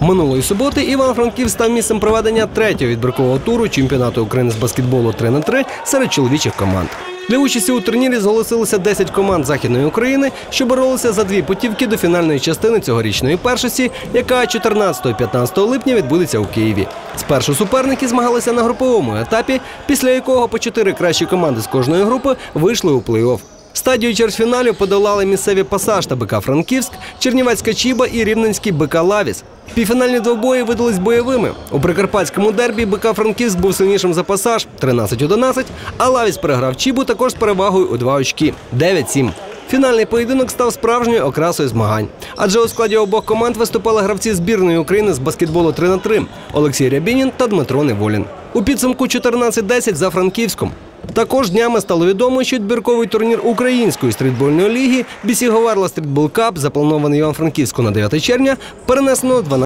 Минулої суботи Іван-Франків став місцем проведення третього відбіркового туру чемпіонату України з баскетболу 3 на 3 серед чоловічих команд. Для участі у турнірі зголосилося 10 команд Західної України, що боролися за дві путівки до фінальної частини цьогорічної першості, яка 14-15 липня відбудеться у Києві. Спершу суперники змагалися на груповому етапі, після якого по чотири кращі команди з кожної групи вийшли у плей-офф. Стадію чвертьфіналів подолали місцеві пасаж та БК Франківськ, Чернівецька Чіба і Рівненський БК Лавіс. Півфінальні двобої видались бойовими. У прикарпатському дербі БК Франківськ був сильнішим за пасаж 13-11, а Лавіс переграв Чібу також з перевагою у два очки 9-7. Фінальний поєдинок став справжньою окрасою змагань. Адже у складі обох команд виступали гравці збірної України з баскетболу 3 на 3 Олексій Рябінін та Дмитро Неволін. У підсумку 14-10 за Франківськом. Також днями стало відомо, що відбірковий турнір української стрітбольної ліги Бісіговарла Стрітбол Кап, запланований івано франківську на 9 червня, перенесено 12